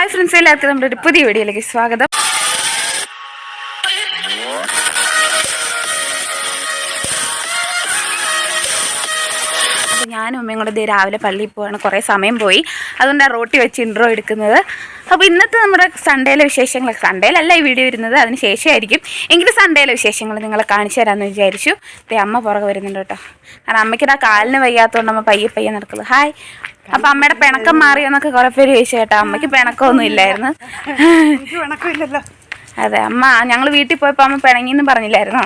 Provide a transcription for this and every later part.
Hi friends എല്ലാവർക്കും നമ്മുടെ ഒരു പുതിയ വീഡിയോയിലേക്ക് സ്വാഗതം. ഞാനും അമ്മയും കൂടെ രാവിലെ പള്ളിയിൽ പോവാണ്. കുറേ സമയം പോയി. അതുകൊണ്ടാണ് റോട്ടി വെച്ച് ഇൻട്രോ എടുക്കുന്നത്. അപ്പോൾ ഇന്നത്തെ നമ്മുടെ സൺഡേയിലെ വിശേഷങ്ങൾ സൺഡേയിലല്ല ഈ വീഡിയോ വരുന്നത് അതിന് ശേഷമായിരിക്കും. എങ്കിലും സൺഡേയിലെ വിശേഷങ്ങൾ നിങ്ങളെ കാണിച്ചു തരാമെന്ന് വിചാരിച്ചു. അമ്മ പുറകെ വരുന്നുണ്ട് കേട്ടോ. കാരണം അമ്മയ്ക്ക് ആ കാലിന് വയ്യാത്തതുകൊണ്ട് അമ്മ പയ്യെ പയ്യെ നടക്കുന്നത്. ഹായ് അപ്പം അമ്മയുടെ പിണക്കം മാറിയെന്നൊക്കെ കുറേ പേര് ചോദിച്ചു കേട്ടോ. അമ്മയ്ക്ക് പിണക്കമൊന്നും ഇല്ലായിരുന്നു. എനിക്ക് വണക്കമില്ലല്ലോ അതെ അമ്മ ഞങ്ങൾ വീട്ടിൽ പോയപ്പോ അമ്മ പിണങ്ങിന്ന് പറഞ്ഞില്ലായിരുന്നോ?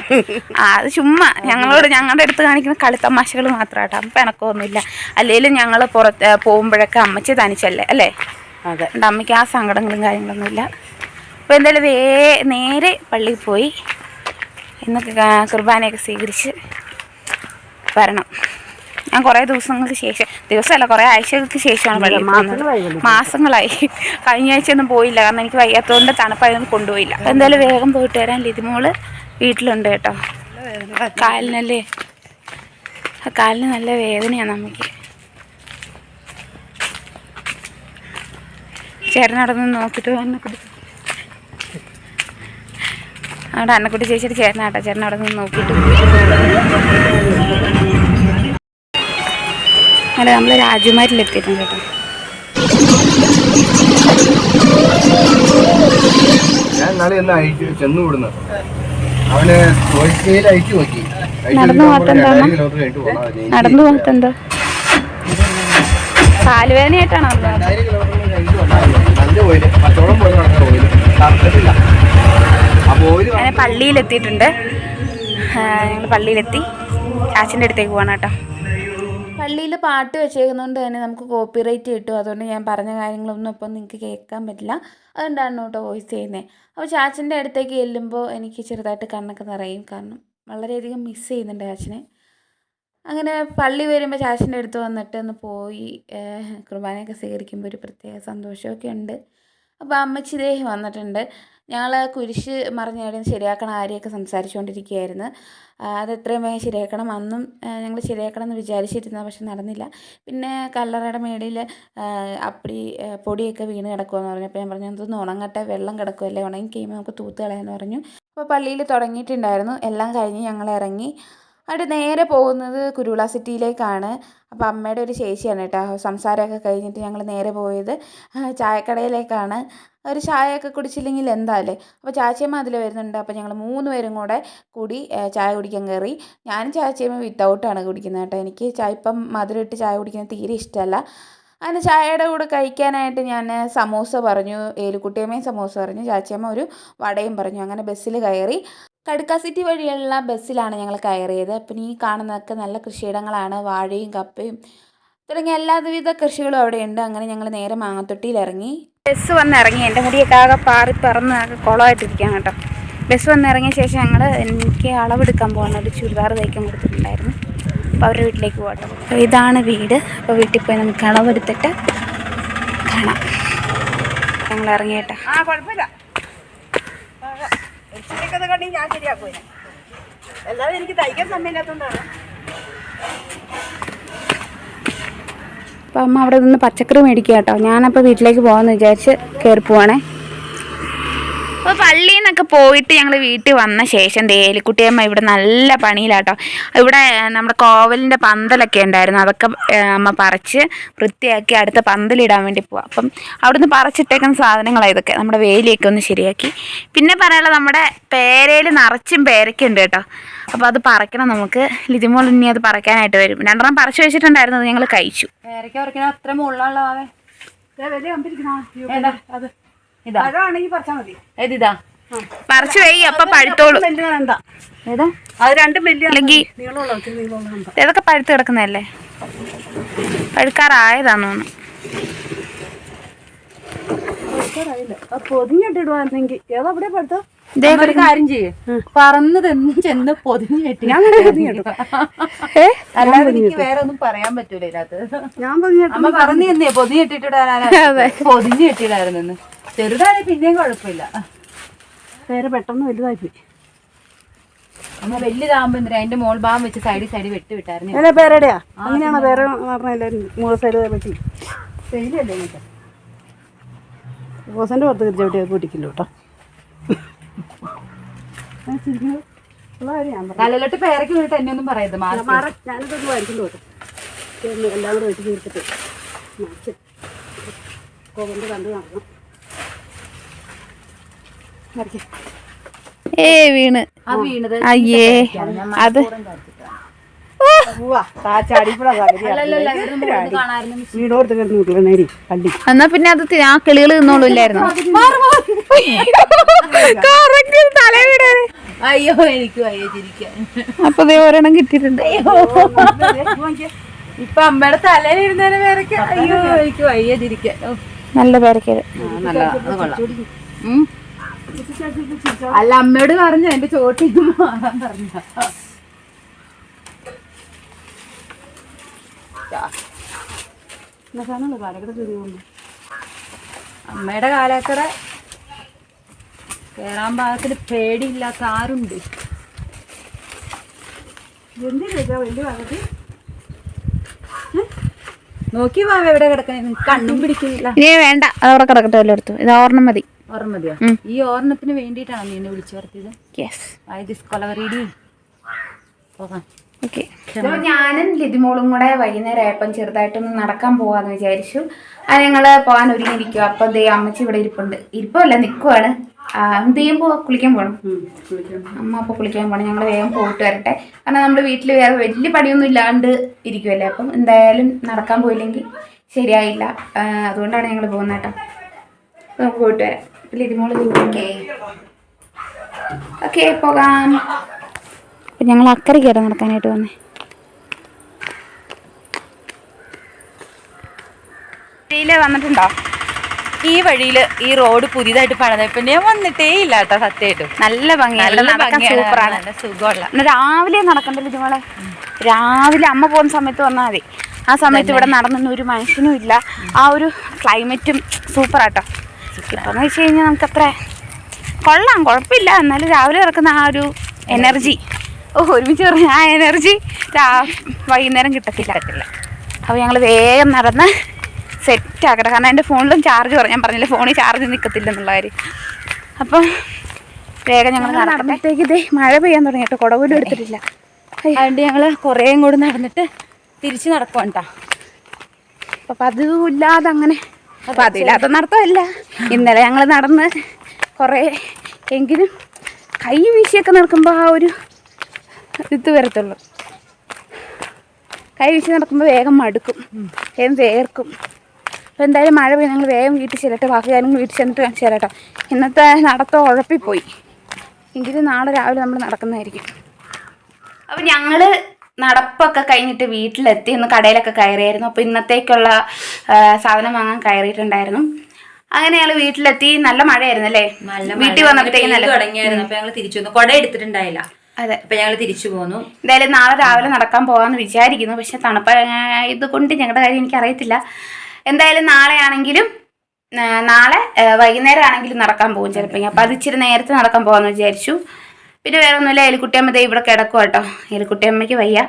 ആ അത് ചുമ്മാ. ഞങ്ങളോട് ഞങ്ങളുടെ അടുത്ത് കാണിക്കുന്ന കളിത്തമാശകൾ മാത്രമാട്ടോ അമ്മ പിണക്കമൊന്നുമില്ല. അല്ലെങ്കിലും ഞങ്ങൾ പുറത്ത് പോകുമ്പോഴൊക്കെ അമ്മച്ചി തനിച്ചല്ലേ അല്ലേ? അതെ. അമ്മയ്ക്ക് ആ സങ്കടങ്ങളും കാര്യങ്ങളൊന്നുമില്ല. അപ്പോൾ എന്തായാലും വേ നേരെ പള്ളിയിൽ പോയി. ഇന്നൊക്കെ കുർബാനയൊക്കെ സ്വീകരിച്ച് വരണം. ഞാൻ കുറേ ദിവസങ്ങൾക്ക് ശേഷം ദിവസമല്ല കുറേ ആഴ്ചകൾക്ക് ശേഷമാണ് പോകുന്നത്. മാസങ്ങളായി കഴിഞ്ഞ ആഴ്ച ഒന്നും പോയില്ല കാരണം എനിക്ക് വയ്യാത്തതുകൊണ്ട് തണുപ്പായതൊന്നും കൊണ്ടുപോയില്ല. എന്തായാലും വേഗം പോയിട്ട് വരാൻ ലിതിമോൾ വീട്ടിലുണ്ട് കേട്ടോ. കാലിനല്ലേ? കാലിന് നല്ല വേദനയാണ് നമുക്ക്. ചേട്ടൻ നോക്കിയിട്ട് അന്നക്കുട്ടി അവിടെ അന്നക്കുട്ടി ചേച്ചിയുടെ ചേട്ടനാട്ടോ ചേട്ടൻ അവിടെ നിന്ന് നോക്കിയിട്ട് അല്ല നമ്മൾ രാജകുമാരിലെത്തിയിട്ടുണ്ട് കേട്ടോ. ഞാൻ നാളെ ഒന്ന് അയച്ചു ചെന്നു വിടുന്നു. അവനെ കോഴിക്കയിൽ അയച്ചു നോക്കി. നടന്നു പോകത്തെന്താ. നടന്നു കാലുവേദനയായിട്ടാണോ പള്ളിയിലെത്തിയിട്ടുണ്ട്. ഞങ്ങൾ പള്ളിയിലെത്തി. ചാച്ചിന്റെ അടുത്തേക്ക് പോകണം കേട്ടോ. പള്ളിയിൽ പാട്ട് വെച്ചേക്കുന്നതുകൊണ്ട് തന്നെ നമുക്ക് കോപ്പിറൈറ്റ് കിട്ടും. അതുകൊണ്ട് ഞാൻ പറഞ്ഞ കാര്യങ്ങളൊന്നും ഇപ്പം നിങ്ങൾക്ക് കേൾക്കാൻ പറ്റില്ല. അതുകൊണ്ടാണ് കേട്ടോ വോയിസ് ചെയ്യുന്നത് അപ്പോൾ ചാച്ചന്റെ അടുത്തേക്ക് ചെല്ലുമ്പോൾ എനിക്ക് ചെറുതായിട്ട് കണ്ണൊക്കെ നിറയും. കാരണം വളരെയധികം മിസ്സ് ചെയ്യുന്നുണ്ട് ചാച്ചനെ. അങ്ങനെ പള്ളി വരുമ്പോൾ ചാച്ചന്റെ അടുത്ത് വന്നിട്ട് ഒന്ന് പോയി കുർബാനയൊക്കെ സ്വീകരിക്കുമ്പോൾ ഒരു പ്രത്യേക സന്തോഷമൊക്കെ ഉണ്ട്. അപ്പോൾ അമ്മച്ചി ദേ വന്നിട്ടുണ്ട്. ഞങ്ങൾ കുരിശ് മറിഞ്ഞാടി ശരിയാക്കണ കാര്യമൊക്കെ സംസാരിച്ചുകൊണ്ടിരിക്കുകയായിരുന്നു. അത് എത്രയും വേഗം ശരിയാക്കണം. അന്നും ഞങ്ങൾ ശരിയാക്കണം എന്ന് വിചാരിച്ചിരുന്ന പക്ഷെ നടന്നില്ല. പിന്നെ കല്ലറയുടെ മേടിൽ അപ്പടി പൊടിയൊക്കെ വീണ് കിടക്കുമെന്ന് പറഞ്ഞു. അപ്പോൾ ഞാൻ പറഞ്ഞു അതൊന്ന് ഉണങ്ങട്ടെ വെള്ളം കിടക്കുമല്ലേ ഉണങ്ങി കഴിയുമ്പോൾ നമുക്ക് തൂത്ത് കളയാമെന്ന് പറഞ്ഞു. അപ്പോൾ പള്ളിയിൽ തുടങ്ങിയിട്ടുണ്ടായിരുന്നു. എല്ലാം കഴിഞ്ഞ് ഞങ്ങൾ ഇറങ്ങി. അവിടെ നേരെ പോകുന്നത് കുരുള സിറ്റിയിലേക്കാണ്. അപ്പോൾ അമ്മയുടെ ഒരു ചേച്ചിയാണ് കേട്ടോ. സംസാരമൊക്കെ കഴിഞ്ഞിട്ട് ഞങ്ങൾ നേരെ പോയത് ചായക്കടയിലേക്കാണ്. ഒരു ചായയൊക്കെ കുടിച്ചില്ലെങ്കിൽ എന്താല്ലേ അപ്പോൾ ചാച്ചിയമ്മ അതിൽ വരുന്നുണ്ട്. അപ്പോൾ ഞങ്ങൾ മൂന്ന് പേരും കൂടെ കൂടി ചായ കുടിക്കാൻ കയറി. ഞാനും ചാച്ചിയമ്മ വിത്തൗട്ടാണ് കുടിക്കുന്നത് കേട്ടോ. എനിക്ക് ചായ ഇപ്പം മധുരം ഇട്ട് ചായ കുടിക്കുന്നത് തീരെ ഇഷ്ടമല്ല. അങ്ങനെ ചായയുടെ കൂടെ കഴിക്കാനായിട്ട് ഞാൻ സമോസ പറഞ്ഞു ഏലുക്കുട്ടിയമ്മയും സമോസ പറഞ്ഞു ചാച്ചിയമ്മ ഒരു വടയും പറഞ്ഞു. അങ്ങനെ ബസ്സിൽ കയറി കടുക്ക സിറ്റി വഴിയുള്ള ബസ്സിലാണ് ഞങ്ങൾ കയറിയത്. അപ്പം ഈ കാണുന്നതൊക്കെ നല്ല കൃഷിയിടങ്ങളാണ്. വാഴയും കപ്പയും തുടങ്ങിയ എല്ലാവിധ കൃഷികളും അവിടെയുണ്ട് അങ്ങനെ ഞങ്ങൾ നേരെ മാങ്ങത്തൊട്ടിയിൽ ഇറങ്ങി ബസ് വന്ന് ഇറങ്ങി എന്റെ മുടിയൊക്കെ ആകെ പാറി പറന്ന് ആകെ കുളമായിട്ടിരിക്കാം കേട്ടോ. ബസ് വന്ന് ഇറങ്ങിയ ശേഷം ഞങ്ങൾ എനിക്ക് അളവെടുക്കാൻ പോകുന്ന ഒരു ചുരിദാർ തയ്ക്കാൻ കൊടുത്തിട്ടുണ്ടായിരുന്നു. അപ്പോൾ അവരുടെ വീട്ടിലേക്ക് പോകട്ടെ. അപ്പോൾ ഇതാണ് വീട്. അപ്പോൾ വീട്ടിൽ പോയി നമുക്ക് അളവെടുത്തിട്ട് കാണാം. ഞങ്ങൾ ഇറങ്ങിയേട്ടാ ആ കുഴപ്പമില്ല. ഇച്ചിരിയൊക്കെ കണ്ടി ഞാൻ ശരിയാക്കൂല അല്ലാതെ എനിക്ക് തയ്ക്കാൻ സമയമില്ലാത്തതുകൊണ്ടാണ്. അപ്പം അമ്മ അവിടെ നിന്ന് പച്ചക്കറി മേടിക്കുക കേട്ടോ. ഞാനപ്പോൾ വീട്ടിലേക്ക് പോകാമെന്ന് വിചാരിച്ച് കയറി പോവാണേ. നിന്നൊക്കെ പോയിട്ട് ഞങ്ങൾ വീട്ടിൽ വന്ന ശേഷം തേലിക്കുട്ടിയമ്മ ഇവിടെ നല്ല പണിയിലാട്ടോ. ഇവിടെ നമ്മുടെ കോവലിന്റെ പന്തലൊക്കെ ഉണ്ടായിരുന്നു. അതൊക്കെ അമ്മ പറിച്ച് വൃത്തിയാക്കി അടുത്ത പന്തലിടാൻ വേണ്ടി പോവാം. അപ്പം അവിടുന്ന് പറിച്ചിട്ടേക്കുന്ന സാധനങ്ങളാണ് ഇതൊക്കെ. നമ്മുടെ വേലിയൊക്കെ ഒന്ന് ശരിയാക്കി. പിന്നെ പറയാനുള്ളത് നമ്മുടെ പേരയിൽ നിറച്ചും പേരയ്ക്ക ഉണ്ട് കേട്ടോ. അപ്പോൾ അത് പറക്കണം നമുക്ക്. ലിതിമോൾ ഇനി അത് പറക്കാനായിട്ട് വരും. രണ്ടെണ്ണം പറിച്ചു വെച്ചിട്ടുണ്ടായിരുന്നു. അത് ഞങ്ങൾ കഴിച്ചു. പേരയ്ക്ക ഉറക്കണ അത്ര മുള്ളുള്ളതാവേ വലിയ ഇതാ. അതാണെങ്കിൽ പറിച്ചാൽ മതി. ഏതിതാ പറിച്ചു വേ അപ്പൊ പഴുത്തോളൂ. ഇതൊക്കെ പഴുത്ത് കിടക്കുന്നതല്ലേ? പഴുക്കാറായതാന്ന് തോന്നുന്നു. അത് പൊതിഞ്ഞിട്ടിടുവാണെങ്കിൽ ഏതാ പടുത്തോ ഇതേ ഒരു കാര്യം ചെയ്യേ. പറന്ന് തെന്ന് ചെന്ന് പൊതിഞ്ഞ് കെട്ടി ഞാൻ അങ്ങനെ പൊതിഞ്ഞിട്ടു? ഏ? അല്ലാതെ എനിക്ക് വേറെ ഒന്നും പറയാൻ പറ്റൂല ഇതിനകത്ത്. ഞാൻ പൊതിഞ്ഞിട്ടു അമ്മ പറഞ്ഞു തന്നേ പൊതിഞ്ഞ് കെട്ടിട്ടിടാനാ പൊതിഞ്ഞ് കെട്ടിയിടായിരുന്നു ചെറുതായ പിന്നെയും കുഴപ്പമില്ല. പേര് പെട്ടെന്ന് വലുതായി പോയി. അമ്മ വലിയതാകുമ്പോ എന്തിനാ? അതിന്റെ മോൾ ഭാഗം വെച്ച് സൈഡിൽ സൈഡിൽ വെട്ടി വിട്ടായിരുന്നു. അല്ല പേരടെയാ? അങ്ങനെയാണോ? പേര് സൈഡ് നിങ്ങൾക്ക് ബോസിന്റെ പുറത്ത് ചവിട്ടി പൊട്ടിക്കില്ല കേട്ടോ. തലയിലോട്ട് പേരക്ക് വീണിട്ട് എന്നെ ഒന്നും പറയരുത് ഞാനിതൊന്ന് വായിക്കുന്നു കേട്ടോ എല്ലാം കൂടെ വെച്ച് തീർത്തിട്ട് മാച്ച്. കണ്ടു വരയ്ക്ക്. ഏ വീണ്. ആ വീണത്. അയ്യേ അത് എന്നാ പിന്നെ അത് ആ കിളികൾ തിന്നോളൂല്ലായിരുന്നു അയ്യോ എനിക്ക് അപ്പൊ ദേ ഒരെണ്ണം കിട്ടിയിട്ടുണ്ട്. ഇപ്പൊ അമ്മയുടെ തലയിലിരുന്നതിന് പേരക്ക. അയ്യോ എനിക്ക് വയ്യ ചിരിക്കാൻ. നല്ല പേരക്കത് നല്ല അത് കൊള്ളാം. ഉം. അല്ല അമ്മയോട് പറഞ്ഞു എന്റെ ചോട്ടിക്ക് മാറാൻ പറഞ്ഞു. അമ്മയുടെ കാലക്കട കേറാൻ പാകത്തിൽ പേടിയില്ലാത്ത ആരുണ്ട്? നോക്കി വാവ എവിടെ കിടക്കണേ? കണ്ണും പിടിക്കുന്നില്ല. ഇനി വേണ്ട അതവിടെ കിടക്കട്ടെ വല്ല എടുത്തു ഇത് ഓർണം മതി. ഓർമ്മ മതിയോ? ഈ ഓർണത്തിന് വേണ്ടിയിട്ടാണ് നീ എന്നെ വിളിച്ചു വരുത്തിയത്? യെസ് ദിസ് പോകാം. ഓക്കെ ഞാനും ലിതിമോളും കൂടെ വൈകുന്നേരം ആയപ്പം ചെറുതായിട്ടൊന്ന് നടക്കാൻ പോവാന്ന് വിചാരിച്ചു. അത് ഞങ്ങൾ പോകാൻ ഒരുങ്ങിയിരിക്കും അപ്പം ദേ അമ്മച്ചി ഇവിടെ ഇരിപ്പുണ്ട്. ഇരിപ്പല്ല നിൽക്കുവാണ് എന്ത് പോവാ? കുളിക്കാൻ പോകണം അമ്മ അപ്പോൾ കുളിക്കാൻ പോകണം ഞങ്ങൾ വേഗം പോയിട്ട് വരട്ടെ. കാരണം നമ്മൾ വീട്ടിൽ വേറെ വലിയ പണിയൊന്നും ഇല്ലാണ്ട് ഇരിക്കുമല്ലേ അപ്പം എന്തായാലും നടക്കാൻ പോയില്ലെങ്കിൽ ശരിയായില്ല. അതുകൊണ്ടാണ് ഞങ്ങൾ പോകുന്നത് കേട്ടോ. നമുക്ക് പോയിട്ട് വരാം. ലിതിമോൾ ഓക്കെ ഓക്കെ പോകാം. അപ്പം ഞങ്ങൾ അക്കരയ്ക്കാണ് നടക്കാനായിട്ട് വന്നേ. വഴിയിൽ വന്നിട്ടുണ്ടോ? ഈ വഴിയിൽ ഈ റോഡ് പുതിയതായിട്ട് പണിതപ്പോ ഞാൻ വന്നിട്ടേ ഇല്ല കേട്ടോ സത്യമായിട്ടും നല്ല ഭംഗിയാണ്. സൂപ്പറാണ്. നല്ല സുഖമുള്ള രാവിലെ നടക്കണ്ടല്ലോ ഇതുപോലെ രാവിലെ അമ്മ പോകുന്ന സമയത്ത് വന്നാൽ മതി. ആ സമയത്ത് ഇവിടെ നടന്നൊന്നും ഒരു മനുഷ്യനും ഇല്ല. ആ ഒരു ക്ലൈമറ്റും സൂപ്പറാട്ടോ ഇപ്പം വെച്ച് കഴിഞ്ഞാൽ നമുക്കത്ര കൊള്ളാം കുഴപ്പമില്ല എന്നാലും രാവിലെ ഇറക്കുന്ന ആ ഒരു എനർജി ഓ ഒരുമിച്ച് പറഞ്ഞ ആ എനർജി വൈകുന്നേരം കിട്ടത്തില്ല. അപ്പോൾ ഞങ്ങൾ വേഗം നടന്ന് സെറ്റ് ആക്കട്ടെ കാരണം എന്റെ ഫോണിലും ചാർജ് പറഞ്ഞു ഞാൻ പറഞ്ഞില്ല ഫോണിൽ ചാർജ് നിൽക്കത്തില്ല എന്നുള്ള കാര്യം. അപ്പം വേഗം ഞങ്ങൾ നടന്നപ്പോഴത്തേക്ക് ഇതേ മഴ പെയ്യാൻ തുടങ്ങി കേട്ടോ. കുട പോലും എടുത്തിട്ടില്ല. അതുകൊണ്ട് ഞങ്ങൾ കുറേയും കൂടി നടന്നിട്ട് തിരിച്ച് നടക്കുവാണ് കേട്ടോ അപ്പം അതുമില്ലാതെ അങ്ങനെ പതിവില്ലാത്ത നടത്തമല്ല. ഇന്നലെ ഞങ്ങൾ നടന്ന് കുറേ എങ്കിലും കൈ വീശിയൊക്കെ നടക്കുമ്പോൾ ആ ഒരു ഇത് വരത്തുള്ളൂ. കൈ വീശി നടക്കുമ്പോൾ വേഗം മടുക്കും. വേഗം വേർക്കും. അപ്പോൾ എന്തായാലും മഴ പെയ്യും ഞങ്ങൾ വേഗം വീട്ടിൽ ചെല്ലട്ടെ. ബാക്കി കാര്യങ്ങൾ വീട്ടിൽ ചെന്നിട്ട് കാണിച്ചു തരാം ഇന്നത്തെ നടത്തം ഉഴപ്പിപ്പോയി. എങ്കിലും നാളെ രാവിലെ നമ്മൾ നടക്കുന്നതായിരിക്കും. അപ്പോൾ ഞങ്ങൾ നടപ്പൊക്കെ കഴിഞ്ഞിട്ട് വീട്ടിലെത്തി ഒന്ന് കടയിലൊക്കെ കയറിയായിരുന്നു. അപ്പോൾ ഇന്നത്തേക്കുള്ള സാധനം വാങ്ങാൻ കയറിയിട്ടുണ്ടായിരുന്നു. അങ്ങനെ ഞങ്ങൾ വീട്ടിലെത്തി. നല്ല മഴയായിരുന്നു അല്ലേ? വീട്ടിൽ വന്നപ്പോഴത്തേക്കും നല്ല തുടങ്ങിയായിരുന്നു. അപ്പൊ ഞങ്ങൾ തിരിച്ചു വന്നു. കൊട എടുത്തിട്ടുണ്ടായില്ല. അതെ. അപ്പൊ ഞങ്ങൾ തിരിച്ചു പോന്നു. എന്തായാലും നാളെ രാവിലെ നടക്കാൻ പോകാമെന്ന് വിചാരിക്കുന്നു. പക്ഷെ തണുപ്പ് ഇതുകൊണ്ട് ഞങ്ങളുടെ കാര്യം എനിക്കറിയത്തില്ല എന്തായാലും നാളെ ആണെങ്കിലും നാളെ വൈകുന്നേരം ആണെങ്കിലും നടക്കാൻ പോകും ചിലപ്പോൾ അപ്പം അത് ഇച്ചിരി നേരത്തെ നടക്കാൻ പോകാമെന്ന് വിചാരിച്ചു. പിന്നെ വേറെ ഒന്നുമില്ല എലിക്കുട്ടിയമ്മ ദേ ഇവിടെ കിടക്കും കേട്ടോ എലിക്കുട്ടിയമ്മയ്ക്ക് വയ്യ.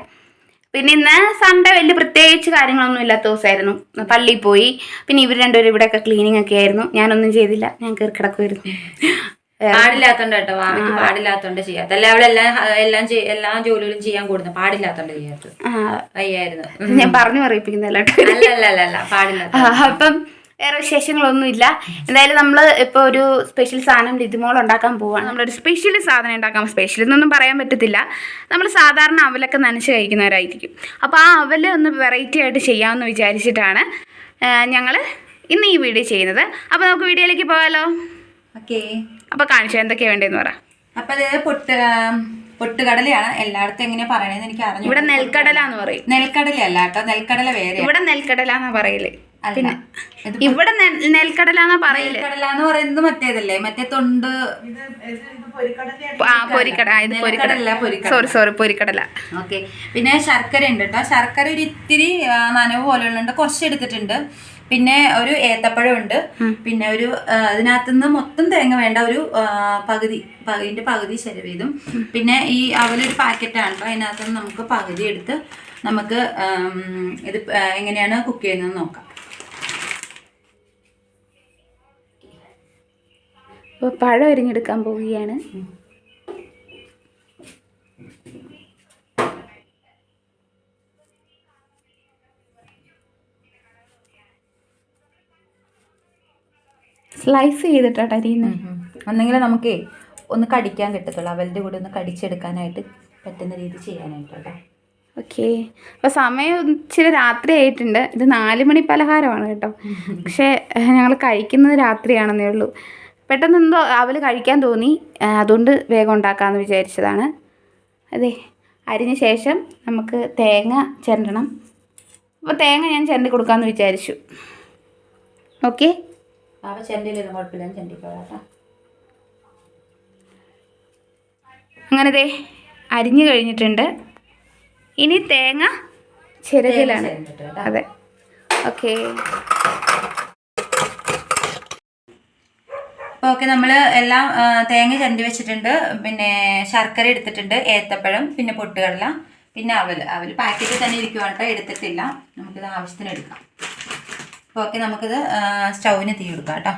പിന്നെ ഇന്ന് സൺഡേ വലിയ പ്രത്യേകിച്ച് കാര്യങ്ങളൊന്നും ഇല്ലാത്ത ദിവസമായിരുന്നു. പള്ളിയിൽ പോയി. പിന്നെ ഇവർ രണ്ടുപേരും ഇവിടെയൊക്കെ ക്ലീനിങ് ഒക്കെ ആയിരുന്നു. ഞാനൊന്നും ചെയ്തില്ല. ഞാൻ കയറി കിടക്കുമായിരുന്നു പാടില്ലാത്തോണ്ട് കേട്ടോ വാവയ്ക്ക് പാടില്ലാത്തോണ്ട് ചെയ്യാം അതല്ല അവിടെ എല്ലാം എല്ലാം എല്ലാ ജോലികളും ചെയ്യാൻ കൂടുന്നു പാടില്ലാത്തോണ്ട് ചെയ്യാത്തത്. വയ്യായിരുന്നു. ഞാൻ പറഞ്ഞു പറയിപ്പിക്കുന്നല്ലോ അല്ല അല്ല അല്ല പാടില്ല അപ്പം വേറെ വിശേഷങ്ങളൊന്നും ഇല്ല എന്തായാലും നമ്മൾ ഇപ്പോൾ ഒരു സ്പെഷ്യൽ സാധനം ലിതിമോൾ ഉണ്ടാക്കാൻ പോവാണ്. നമ്മളൊരു സ്പെഷ്യൽ സാധനം ഉണ്ടാക്കാം സ്പെഷ്യൽ എന്നൊന്നും പറയാൻ പറ്റത്തില്ല. നമ്മൾ സാധാരണ അവലൊക്കെ നനച്ച് കഴിക്കുന്നവരായിരിക്കും. അപ്പോൾ ആ അവൽ ഒന്ന് വെറൈറ്റി ആയിട്ട് ചെയ്യാമെന്ന് വിചാരിച്ചിട്ടാണ് ഞങ്ങൾ ഇന്ന് ഈ വീഡിയോ ചെയ്യുന്നത്. അപ്പോൾ നമുക്ക് വീഡിയോയിലേക്ക് പോകാമല്ലോ ഓക്കെ. അപ്പോൾ കാണിച്ചു എന്തൊക്കെയാണ് വേണ്ടതെന്ന് പറ. അപ്പൊ അതായത് പൊട്ട് പൊട്ടുകടലയാണ്. എല്ലായിടത്തും എങ്ങനെയാ പറയണേന്ന് എനിക്ക് അറിഞ്ഞു ഇവിടെ നെൽക്കടല എന്ന് പറയും. നെൽക്കടല അല്ല കേട്ടോ നെൽക്കടല വേറെ ഇവിടെ നെൽക്കടല എന്നാ പറയൽ. പിന്നെ ഇവിടെ നെൽ- നെൽക്കടല എന്നാ പറയില്ല എന്ന് പറയുന്നത് മറ്റേതല്ലേ? മറ്റേ തൊണ്ട്. ആ പൊരിക്കട ഇത് പൊരിക്കടല. സോറി സോറി പൊരിക്കടല. ഓക്കെ. പിന്നെ ശർക്കര ഉണ്ട് കേട്ടോ ശർക്കര ഒരു ഇത്തിരി നനവ് പോലെയുള്ളുണ്ട് കുറച്ച് എടുത്തിട്ടുണ്ട് പിന്നെ ഒരു ഏത്തപ്പഴം ഉണ്ട് പിന്നെ ഒരു അതിനകത്തുനിന്ന് മൊത്തം തേങ്ങ വേണ്ട ഒരു പകുതി പകുതിന്റെ പകുതി ചെലവീതും പിന്നെ ഈ അവലൊരു പാക്കറ്റാണ് കേട്ടോ അതിനകത്തുനിന്ന് നമുക്ക് പകുതി എടുത്ത് നമുക്ക് ഇത് എങ്ങനെയാണ് കുക്ക് ചെയ്യുന്നത് നോക്കാം. അപ്പോൾ പഴം അരിഞ്ഞെടുക്കാൻ പോവുകയാണ്. സ്ലൈസ് ചെയ്തിട്ടാണ് അരിയുന്നത് ഒന്നെങ്കിലും നമുക്ക് ഒന്ന് കടിക്കാൻ കിട്ടത്തുള്ളൂ. അവരുടെ കൂടെ ഒന്ന് കടിച്ചെടുക്കാനായിട്ട് പറ്റുന്ന രീതി ചെയ്യാനായിട്ട് ഓക്കെ അപ്പോൾ സമയം ഇച്ചിരി രാത്രി ആയിട്ടുണ്ട്. ഇത് നാല് മണി പലഹാരമാണ് കേട്ടോ. പക്ഷേ ഞങ്ങൾ കഴിക്കുന്നത് രാത്രിയാണെന്നേ ഉള്ളൂ. പെട്ടെന്ന് എന്തോ അവൽ കഴിക്കാൻ തോന്നി. അതുകൊണ്ട് വേഗം ഉണ്ടാക്കാമെന്ന് വിചാരിച്ചതാണ്. അതെ അരിഞ്ഞ ശേഷം നമുക്ക് തേങ്ങ ചിരണ്ടണം. അപ്പോൾ തേങ്ങ ഞാൻ ചിരണ്ടി കൊടുക്കാമെന്ന് വിചാരിച്ചു. ഓക്കെ? കുഴപ്പമില്ല അങ്ങനെ ദേ അരിഞ്ഞു കഴിഞ്ഞിട്ടുണ്ട്. ഇനി തേങ്ങ ചിരകിലാണ് അതെ. ഓക്കേ. അപ്പോൾ ഓക്കെ നമ്മൾ എല്ലാം തേങ്ങ ചരണ്ടി വെച്ചിട്ടുണ്ട്. പിന്നെ ശർക്കര എടുത്തിട്ടുണ്ട് ഏത്തപ്പഴം പിന്നെ പൊട്ടുകടല പിന്നെ അവൽ അവൽ പാക്കറ്റിൽ തന്നെ ഇരിക്കുവാണ് കേട്ടോ എടുത്തിട്ടില്ല. നമുക്കിത് ആവശ്യത്തിന് എടുക്കാം. അപ്പോൾ ഓക്കെ നമുക്കിത് സ്റ്റൗവിന് തീ കൊടുക്കാം കേട്ടോ.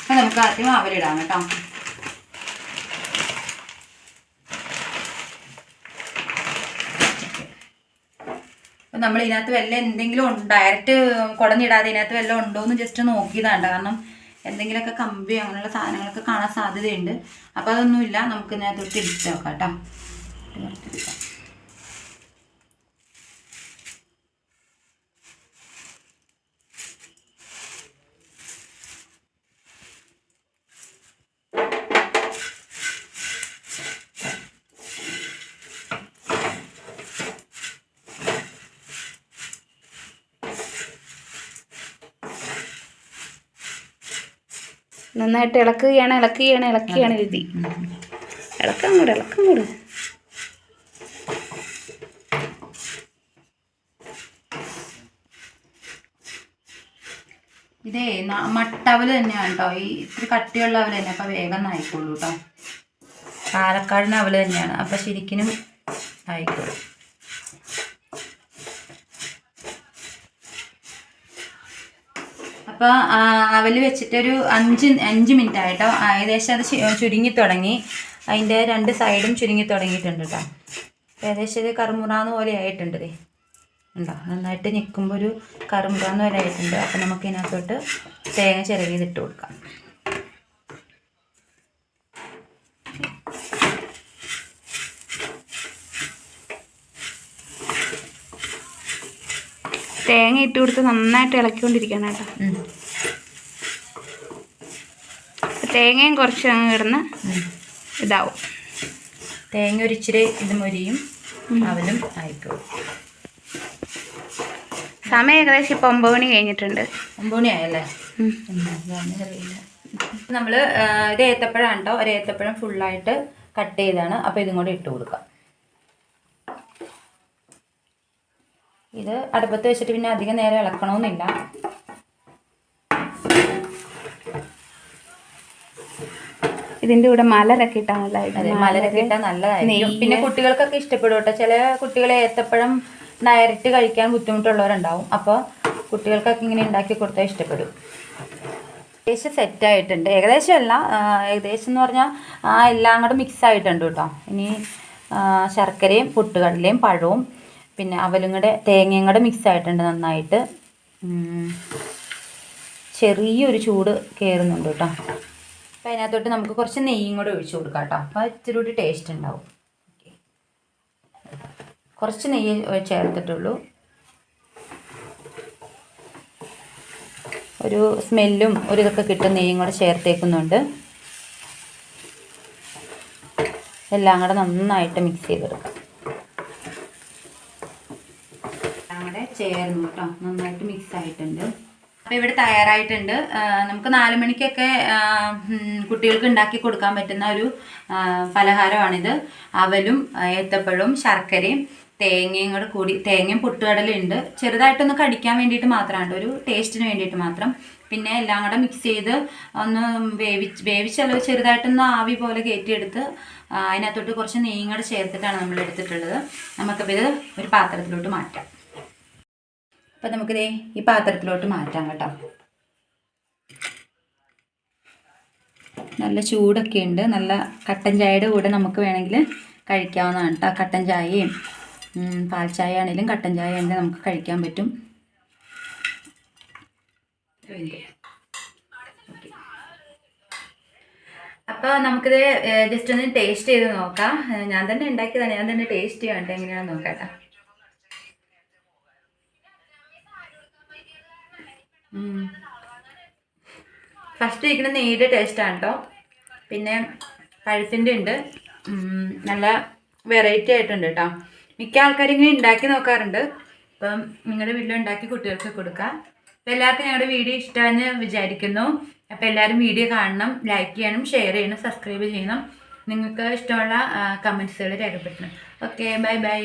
അപ്പോൾ നമുക്ക് ആദ്യം അവലിടാം കേട്ടോ. അപ്പം നമ്മൾ ഇതിനകത്ത് വല്ല എന്തെങ്കിലും ഉണ്ട് ഡയറക്റ്റ് കുടഞ്ഞിടാതെ ഇതിനകത്ത് വല്ല ഉണ്ടോ എന്ന് ജസ്റ്റ് നോക്കിയതാണ് കാരണം എന്തെങ്കിലുമൊക്കെ കമ്പി അങ്ങനെയുള്ള സാധനങ്ങളൊക്കെ കാണാൻ സാധ്യതയുണ്ട്. അപ്പോൾ അതൊന്നുമില്ല. നമുക്ക് ഇതിനകത്തോട്ട് തിരിച്ചു നോക്കാം കേട്ടോ നന്നായിട്ട് ഇളക്കുകയാണ് ഇളക്കുകയാണ് ഇളക്കുകയാണ് രീതി. ഇളക്കാൻ കൂടെ ഇളക്കാൻ കൂടെ ഇതേ മട്ടവൽ തന്നെയാണ് കേട്ടോ ഈ ഇത്തിരി കട്ടിയുള്ള അവൽ തന്നെ. അപ്പം വേഗം ആയിക്കോളൂ കേട്ടോ പാലക്കാടിന് അവൽ തന്നെയാണ്. അപ്പോൾ ശരിക്കും ആയിക്കോളും അപ്പോൾ അവൽ വെച്ചിട്ടൊരു അഞ്ച് അഞ്ച് മിനിറ്റ് ആയിട്ടോ. ഏകദേശം അത് ചുരുങ്ങി തുടങ്ങി. അതിന്റെ രണ്ട് സൈഡും ചുരുങ്ങി തുടങ്ങിയിട്ടുണ്ട് കേട്ടോ ഏകദേശം ഇത് കറുമുറാന്ന് പോലെ ആയിട്ടുണ്ട് ഉണ്ടോ? നന്നായിട്ട് നിൽക്കുമ്പോൾ ഒരു കറുമുറാന്ന് പോലെ ആയിട്ടുണ്ട്. അപ്പോൾ നമുക്ക് ഇതിനകത്തോട്ട് തേങ്ങ ഇട്ട് കൊടുക്കാം. തേങ്ങ ഇട്ട് കൊടുത്ത് നന്നായിട്ട് ഇളക്കിക്കൊണ്ടിരിക്കണം കേട്ടോ. തേങ്ങയും കുറച്ച് അങ്ങ് കിടന്ന് ഇതാവും. തേങ്ങ ഒരിച്ചിരി ഇത് മുരിയും അവലും ആയിക്കോളും. സമയം ഏകദേശം ഇപ്പൊ ഒമ്പത് മണി കഴിഞ്ഞിട്ടുണ്ട്. ഒമ്പത് മണി ആയല്ലേ? നമ്മൾ ഇത് ഏത്തപ്പഴം ഉണ്ടോ ഒരു ഏത്തപ്പഴം ഫുള്ളായിട്ട് കട്ട് ചെയ്താണ്. അപ്പോൾ ഇതും കൂടെ ഇട്ട് കൊടുക്കാം. ഇത് അടുപ്പത്ത് വെച്ചിട്ട് പിന്നെ അധികം നേരം ഇളക്കണമെന്നില്ല ഇതിന്റെ കൂടെ മലരൊക്കെ ഇട്ടാൽ നല്ലതായിട്ട് മലരൊക്കെ ഇട്ടാൽ നല്ലതായിരിക്കും. പിന്നെ കുട്ടികൾക്കൊക്കെ ഇഷ്ടപ്പെടും കേട്ടോ. ചില കുട്ടികളെ ഏത്തപ്പഴം ഡയറക്റ്റ് കഴിക്കാൻ ബുദ്ധിമുട്ടുള്ളവരുണ്ടാവും. അപ്പോൾ കുട്ടികൾക്കൊക്കെ ഇങ്ങനെ ഉണ്ടാക്കി കൊടുത്താൽ ഇഷ്ടപ്പെടും. ഏകദേശം സെറ്റ് ആയിട്ടുണ്ട്. ഏകദേശം അല്ല ഏകദേശം എന്ന് പറഞ്ഞാൽ ആ എല്ലാം കൂടെ മിക്സ് ആയിട്ടുണ്ട് കേട്ടോ. ഇനി ശർക്കരയും പൊട്ടുകടലയും പഴവും പിന്നെ അവലും കൂടെ തേങ്ങയും കൂടെ മിക്സ് ആയിട്ടുണ്ട് നന്നായിട്ട്. ചെറിയൊരു ചൂട് കയറുന്നുണ്ട് കേട്ടോ. അപ്പം അതിനകത്തോട്ട് നമുക്ക് കുറച്ച് നെയ്യും കൂടെ ഒഴിച്ച് കൊടുക്കാം കേട്ടോ. അപ്പോൾ ഇച്ചിരി കൂടി ടേസ്റ്റ് ഉണ്ടാവും. കുറച്ച് നെയ്യ് ചേർത്തിട്ടുള്ളൂ. ഒരു സ്മെല്ലും ഒരു ഇതൊക്കെ കിട്ടും നെയ്യും കൂടെ ചേർത്തേക്കുന്നുണ്ട്. എല്ലാം കൂടെ നന്നായിട്ട് മിക്സ് ചെയ്തെടുക്കാം. കൂടെ ചേർന്നു കേട്ടോ നന്നായിട്ട് മിക്സ് ആയിട്ടുണ്ട്. അപ്പോൾ ഇവിടെ തയ്യാറായിട്ടുണ്ട്. നമുക്ക് നാല് മണിക്കൊക്കെ കുട്ടികൾക്ക് ഉണ്ടാക്കി കൊടുക്കാൻ പറ്റുന്ന ഒരു പലഹാരമാണിത്. അവലും ഏത്തപ്പഴവും ശർക്കരയും തേങ്ങയും കൂടെ കൂടി തേങ്ങയും പുട്ടുകടലുണ്ട് ചെറുതായിട്ടൊന്ന് കടിക്കാൻ വേണ്ടിയിട്ട് മാത്രമാണ് ഒരു ടേസ്റ്റിന് വേണ്ടിയിട്ട് മാത്രം. പിന്നെ എല്ലാം കൂടെ മിക്സ് ചെയ്ത് ഒന്ന് വേവിച്ച് വേവിച്ചല്ല ചെറുതായിട്ടൊന്ന് ആവി പോലെ കയറ്റിയെടുത്ത് അതിനകത്തോട്ട് കുറച്ച് നെയ്യും കൂടെ ചേർത്തിട്ടാണ് നമ്മൾ എടുത്തിട്ടുള്ളത്. നമുക്കപ്പോൾ ഇത് ഒരു പാത്രത്തിലോട്ട് മാറ്റാം. അപ്പം നമുക്കിതേ ഈ പാത്രത്തിലോട്ട് മാറ്റാം കേട്ടോ. നല്ല ചൂടൊക്കെ ഉണ്ട്. നല്ല കട്ടൻ ചായയുടെ കൂടെ നമുക്ക് വേണമെങ്കിൽ കഴിക്കാവുന്നതാണ് കേട്ടോ. കട്ടൻ ചായയും പാൽ ചായ ആണെങ്കിലും കട്ടൻ ചായ ആണെങ്കിലും നമുക്ക് കഴിക്കാൻ പറ്റും. അപ്പോൾ നമുക്കിത് ജസ്റ്റ് ഒന്ന് ടേസ്റ്റ് ചെയ്ത് നോക്കാം. ഞാൻ തന്നെ ഉണ്ടാക്കിയതാണ്. ഞാൻ തന്നെ ടേസ്റ്റ് ചെയ്യാൻ എങ്ങനെയാണെന്ന് നോക്കാം കേട്ടോ. ഫസ്റ്റ് ഇരിക്കുന്ന നെയ്യുടെ ആണ് കേട്ടോ പിന്നെ പഴുത്തിന്റെ ഉണ്ട്. നല്ല വെറൈറ്റി ആയിട്ടുണ്ട് കേട്ടോ മിക്ക ആൾക്കാരും ഇങ്ങനെ ഉണ്ടാക്കി നോക്കാറുണ്ട്. അപ്പം നിങ്ങളുടെ വീട്ടിൽ ഉണ്ടാക്കി കുട്ടികൾക്ക് കൊടുക്കാം. അപ്പം എല്ലാവർക്കും ഞങ്ങളുടെ വീഡിയോ ഇഷ്ടമെന്ന് വിചാരിക്കുന്നു. അപ്പോൾ എല്ലാവരും വീഡിയോ കാണണം ലൈക്ക് ചെയ്യണം ഷെയർ ചെയ്യണം സബ്സ്ക്രൈബ് ചെയ്യണം. നിങ്ങൾക്ക് ഇഷ്ടമുള്ള കമൻസുകൾ രേഖപ്പെടുത്തണം. Okay bye bye